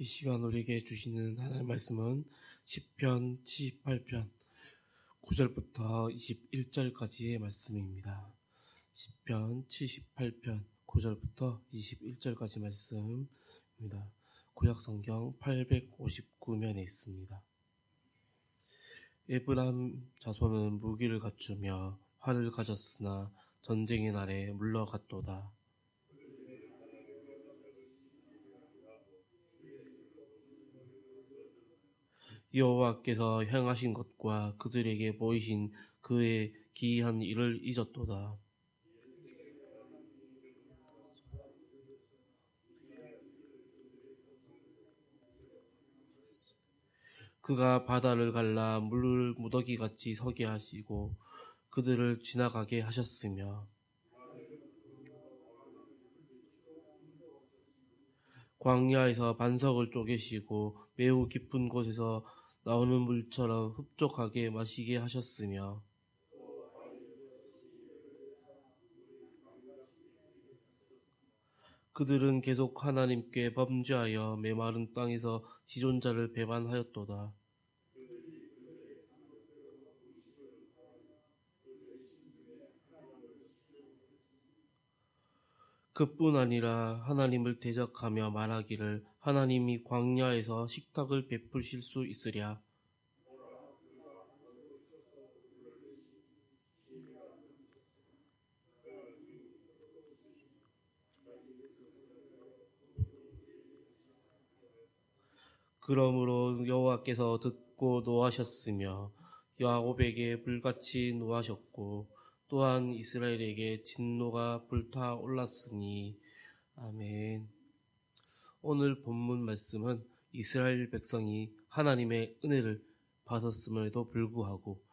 이 시간 우리에게 주시는 하나님의 말씀은 10편 78편 9절부터 21절까지의 말씀입니다. 10편 78편 9절부터 21절까지 말씀입니다. 구약 성경 859면에 있습니다. 에브람 자손은 무기를 갖추며 활을 가졌으나 전쟁의 날에 물러갔도다. 여호와께서 행하신 것과 그들에게 보이신 그의 기이한 일을 잊었도다. 그가 바다를 갈라 물을 무더기 같이 서게 하시고 그들을 지나가게 하셨으며 광야에서 반석을 쪼개시고 매우 깊은 곳에서 나오는 물처럼 흡족하게 마시게 하셨으며 그들은 계속 하나님께 범죄하여 메마른 땅에서 지존자를 배반하였도다. 그뿐 아니라 하나님을 대적하며 말하기를 하나님이 광야에서 식탁을 베푸실 수 있으랴. 그러므로 여호와께서 듣고 노하셨으며 야곱에게 불같이 노하셨고 또한 이스라엘에게 진노가 불타 올랐으니 아멘. 오늘 본문 말씀은 이스라엘 백성이 하나님의 은혜를 받았음에도 불구하고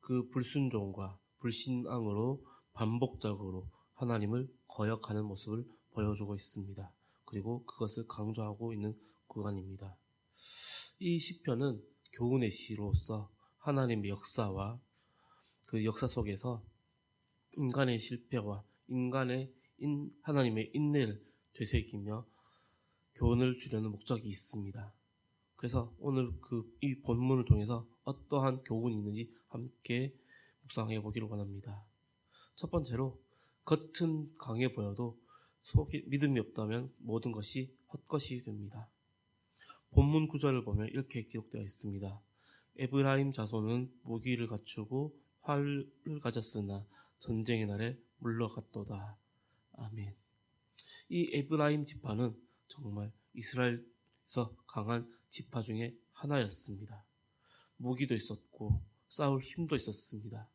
그 불순종과 불신앙으로 반복적으로 하나님을 거역하는 모습을 보여주고 있습니다. 그리고 그것을 강조하고 있는 구간입니다. 이 시편은 교훈의 시로서 하나님의 역사와 그 역사 속에서 인간의 실패와 인간의 인, 하나님의 인내를 되새기며 교훈을 주려는 목적이 있습니다. 그래서 오늘 그 이 본문을 통해서 어떠한 교훈이 있는지 함께 묵상해 보기를 원합니다. 첫 번째로 겉은 강해 보여도 속에 믿음이 없다면 모든 것이 헛것이 됩니다. 본문 구절을 보면 이렇게 기록되어 있습니다. 에브라임 자손은 무기를 갖추고 활을 가졌으나 전쟁의 날에 물러갔도다. 아멘. 이 에브라임 지파는 정말 이스라엘에서 강한 지파 중에 하나였습니다. 무기도 있었고 싸울 힘도 있었습니다.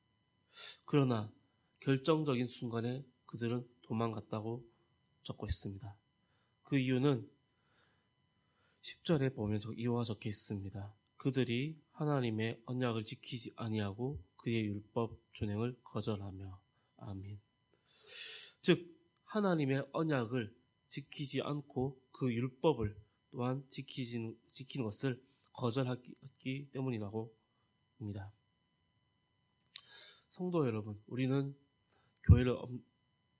그러나 결정적인 순간에 그들은 도망갔다고 적고 있습니다. 그 이유는 10절에 보면 이와 적혀 있습니다. 그들이 하나님의 언약을 지키지 아니하고 그의 율법 준행을 거절하며 아멘. 즉 하나님의 언약을 지키지 않고 그 율법을 또한 지키지, 지키는 것을 거절했기 때문이라고 합니다. 성도 여러분, 우리는 교회를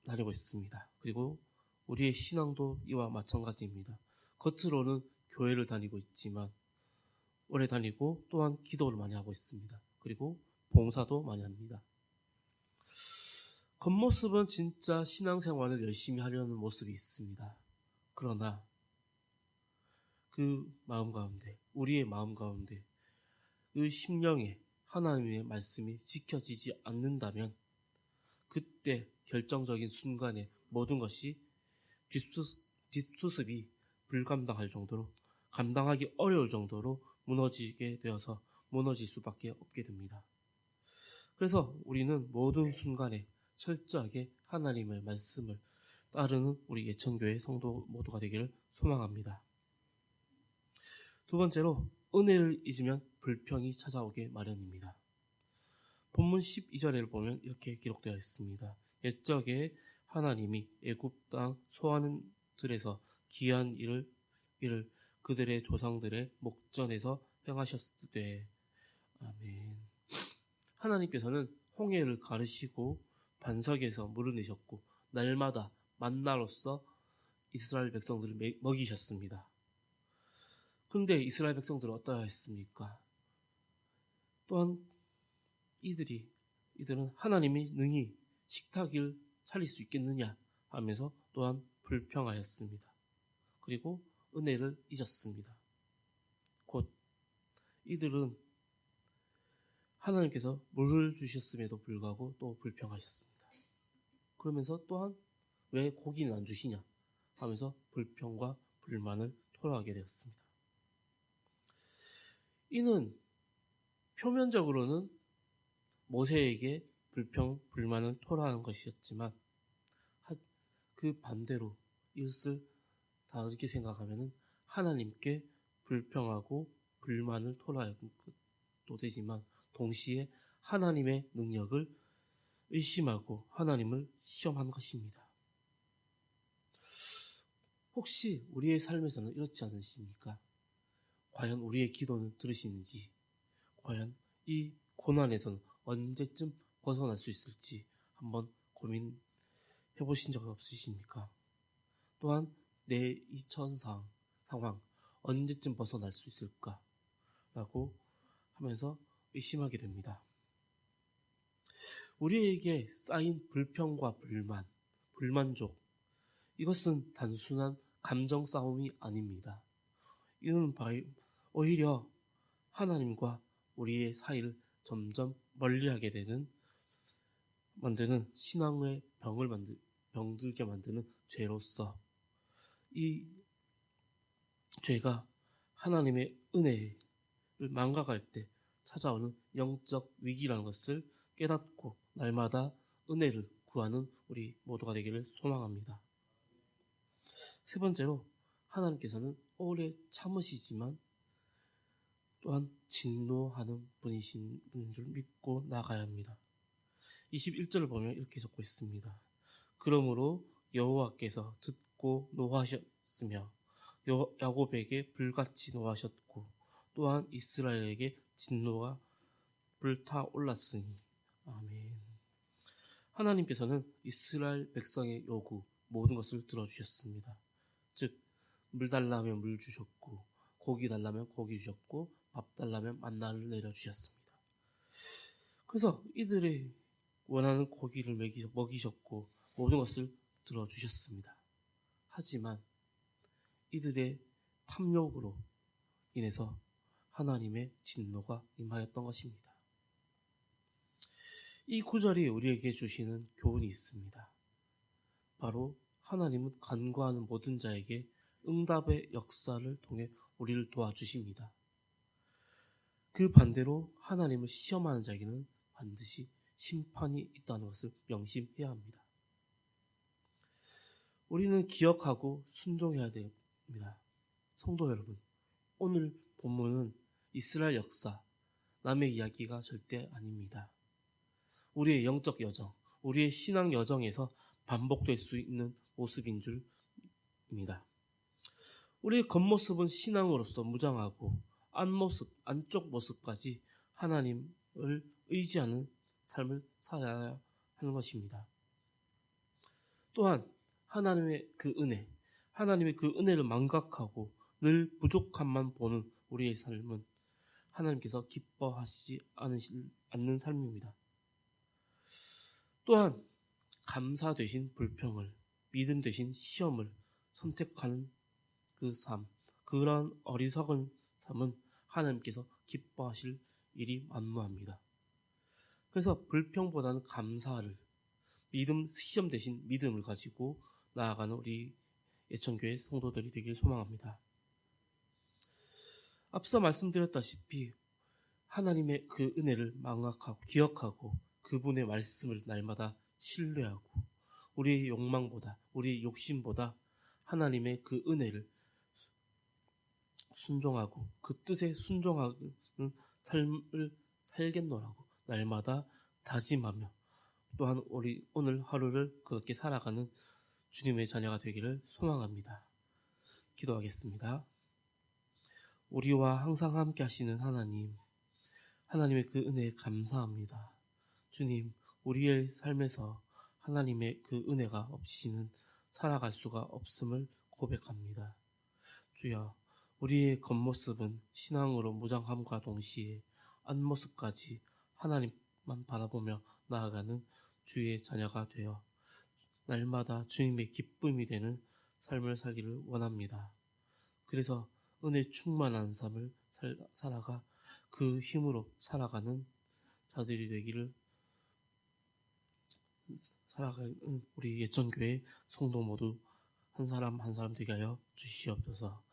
다니고 있습니다. 그리고 우리의 신앙도 이와 마찬가지입니다. 겉으로는 교회를 다니고 있지만 오래 다니고 또한 기도를 많이 하고 있습니다. 그리고 봉사도 많이 합니다. 겉모습은 진짜 신앙생활을 열심히 하려는 모습이 있습니다. 그러나 그 마음 가운데, 우리의 마음 가운데, 그 심령에 하나님의 말씀이 지켜지지 않는다면 그때 결정적인 순간에 모든 것이 뒷수습, 뒷수습이 불감당할 정도로 감당하기 어려울 정도로 무너지게 되어서 무너질 수밖에 없게 됩니다. 그래서 우리는 모든 순간에 철저하게 하나님의 말씀을 따르는 우리 예천교회 성도 모두가 되기를 소망합니다. 두 번째로 은혜를 잊으면 불평이 찾아오게 마련입니다. 본문 12절에 보면 이렇게 기록되어 있습니다. 옛적에 하나님이 애굽 땅 소하는 들에서 귀한 일을 이를 그들의 조상들의 목전에서 행하셨을 때 아멘. 하나님께서는 홍해를 가르시고 반석에서 물을 내셨고 날마다 만나로서 이스라엘 백성들을 먹이셨습니다. 그런데 이스라엘 백성들은 어떠했습니까? 또한 이들이 이들은 하나님이 능히 식탁을 차릴 수 있겠느냐 하면서 또한 불평하였습니다. 그리고 은혜를 잊었습니다. 곧 이들은 하나님께서 물을 주셨음에도 불구하고 또 불평하셨습니다. 그러면서 또한 왜 고기는 안 주시냐 하면서 불평과 불만을 토로하게 되었습니다. 이는 표면적으로는 모세에게 불평, 불만을 토로하는 것이었지만 그 반대로 이것을 다르게 생각하면 하나님께 불평하고 불만을 토로하는 것도 되지만 동시에 하나님의 능력을 의심하고 하나님을 시험한 것입니다. 혹시 우리의 삶에서는 이렇지 않으십니까? 과연 우리의 기도는 들으시는지, 과연 이 고난에서는 언제쯤 벗어날 수 있을지 한번 고민해 보신 적 없으십니까? 또한 내 이 천상 상황 언제쯤 벗어날 수 있을까? 라고 하면서 의심하게 됩니다. 우리에게 쌓인 불평과 불만, 불만족, 이것은 단순한 감정 싸움이 아닙니다. 이는 오히려 하나님과 우리의 사이를 점점 멀리하게 되는 만드는 신앙의 병을 만들 병들게 만드는 죄로서 이 죄가 하나님의 은혜를 망각할 때 찾아오는 영적 위기라는 것을 깨닫고 날마다 은혜를 구하는 우리 모두가 되기를 소망합니다. 세 번째로 하나님께서는 오래 참으시지만 또한 진노하는 분이신 분인 줄 믿고 나가야 합니다. 21절을 보면 이렇게 적고 있습니다. 그러므로 여호와께서 듣고 노하셨으며 야곱에게 불같이 노하셨고 또한 이스라엘에게 진노가 불타올랐으니 아멘. 하나님께서는 이스라엘 백성의 요구 모든 것을 들어주셨습니다. 즉, 물 달라면 물 주셨고, 고기 달라면 고기 주셨고, 밥 달라면 만나를 내려주셨습니다. 그래서 이들의 원하는 고기를 먹이셨고, 모든 것을 들어주셨습니다. 하지만 이들의 탐욕으로 인해서 하나님의 진노가 임하였던 것입니다. 이 구절이 우리에게 주시는 교훈이 있습니다. 바로 하나님은 간과하는 모든 자에게 응답의 역사를 통해 우리를 도와주십니다. 그 반대로 하나님을 시험하는 자에게는 반드시 심판이 있다는 것을 명심해야 합니다. 우리는 기억하고 순종해야 됩니다. 성도 여러분, 오늘 본문은 이스라엘 역사, 남의 이야기가 절대 아닙니다. 우리의 영적 여정, 우리의 신앙 여정에서 반복될 수 있는 모습인 줄입니다. 우리의 겉모습은 신앙으로서 무장하고 안모습, 안쪽 모습까지 하나님을 의지하는 삶을 살아야 하는 것입니다. 또한 하나님의 그 은혜, 하나님의 그 은혜를 망각하고 늘 부족함만 보는 우리의 삶은 하나님께서 기뻐하시지 않는 삶입니다. 또한 감사 대신 불평을, 믿음 대신 시험을 선택하는 그 삶, 그런 어리석은 삶은 하나님께서 기뻐하실 일이 만무합니다. 그래서 불평보다는 감사를, 믿음, 시험 대신 믿음을 가지고 나아가는 우리 예천교회 성도들이 되길 소망합니다. 앞서 말씀드렸다시피 하나님의 그 은혜를 망각하고 기억하고 그분의 말씀을 날마다 신뢰하고 우리의 욕망보다 우리의 욕심보다 하나님의 그 은혜를 순종하고 그 뜻에 순종하는 삶을 살겠노라고 날마다 다짐하며 또한 우리 오늘 하루를 그렇게 살아가는 주님의 자녀가 되기를 소망합니다. 기도하겠습니다. 우리와 항상 함께 하시는 하나님, 하나님의 그 은혜에 감사합니다. 주님, 우리의 삶에서 하나님의 그 은혜가 없이는 살아갈 수가 없음을 고백합니다. 주여, 우리의 겉모습은 신앙으로 무장함과 동시에 앞모습까지 하나님만 바라보며 나아가는 주의 자녀가 되어 날마다 주님의 기쁨이 되는 삶을 살기를 원합니다. 그래서 은혜 충만한 삶을 살, 살아가 그 힘으로 살아가는 자들이 되기를 살아가는 우리 예천교회 성도 모두 한 사람 한 사람 되게 하여 주시옵소서.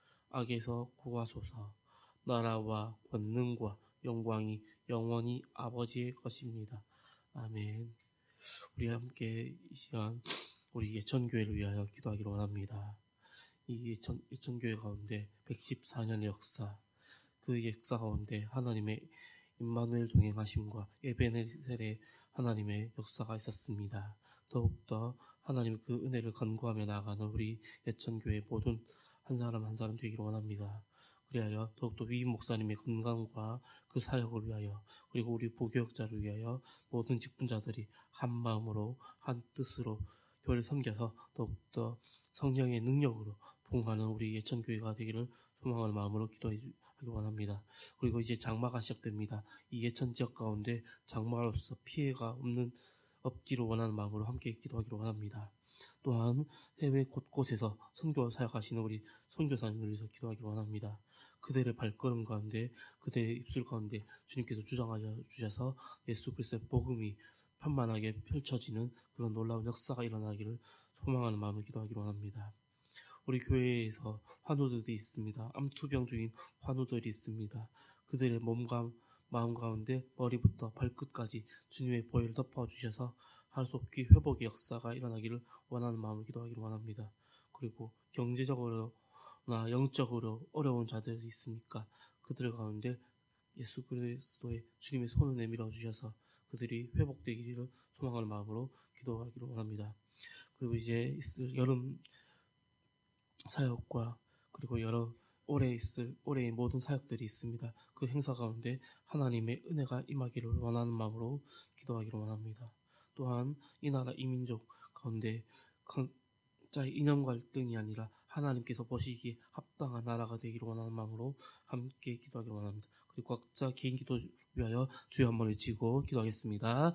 악에서 구하소서. 나라와 권능과 영광이 영원히 아버지의 것입니다. 아멘. 우리 함께 이 시간 우리 예천교회를 위하여 기도하기를 원합니다. 이 예천, 예천교회 가운데 114년의 역사, 그 역사 가운데 하나님의 임마누엘 동행하심과 에베네셀의 하나님의 역사가 있었습니다. 더욱더 하나님 그 은혜를 간구하며 나아가는 우리 예천교회 모든 한 사람 한 사람 되기를 원합니다. 그리하여 더욱더 위 목사님의 건강과 그 사역을 위하여 그리고 우리 부교역자를 위하여 모든 직분자들이 한 마음으로 한 뜻으로 교회를 섬겨서 더욱더 성령의 능력으로 봉하는 우리 예천교회가 되기를 소망하는 마음으로 기도하기 원합니다. 그리고 이제 장마가 시작됩니다. 이 예천 지역 가운데 장마로서 피해가 없는 없기를 원하는 마음으로 함께 기도하기를 원합니다. 또한 해외 곳곳에서 선교 사역하시는 우리 선교사님을 위해서 기도하기를 원합니다. 그들의 발걸음 가운데 그들의 입술 가운데 주님께서 주장하여 주셔서 예수 그리스도의 복음이 편만하게 펼쳐지는 그런 놀라운 역사가 일어나기를 소망하는 마음을 기도하기를 원합니다. 우리 교회에서 환우들이 있습니다. 암투병 중인 환우들이 있습니다. 그들의 몸과 마음 가운데 머리부터 발끝까지 주님의 보혈을 덮어주셔서 할 수 없기 회복의 역사가 일어나기를 원하는 마음을 기도하기를 원합니다. 그리고 경제적으로나 영적으로 어려운 자들이 있습니까? 그들 가운데 예수 그리스도의 주님의 손을 내밀어 주셔서 그들이 회복되기를 소망하는 마음으로 기도하기를 원합니다. 그리고 이제 있을 여름 사역과 그리고 여러 올해 있을 올해의 모든 사역들이 있습니다. 그 행사 가운데 하나님의 은혜가 임하기를 원하는 마음으로 기도하기를 원합니다. 또한 이 나라 이민족 가운데 각자의 이념 갈등이 아니라 하나님께서 보시기에 합당한 나라가 되기를 원하는 마음으로 함께 기도하기를 원합니다. 그리고 각자 개인 기도 위하여 주여 한번 외치고 기도하겠습니다.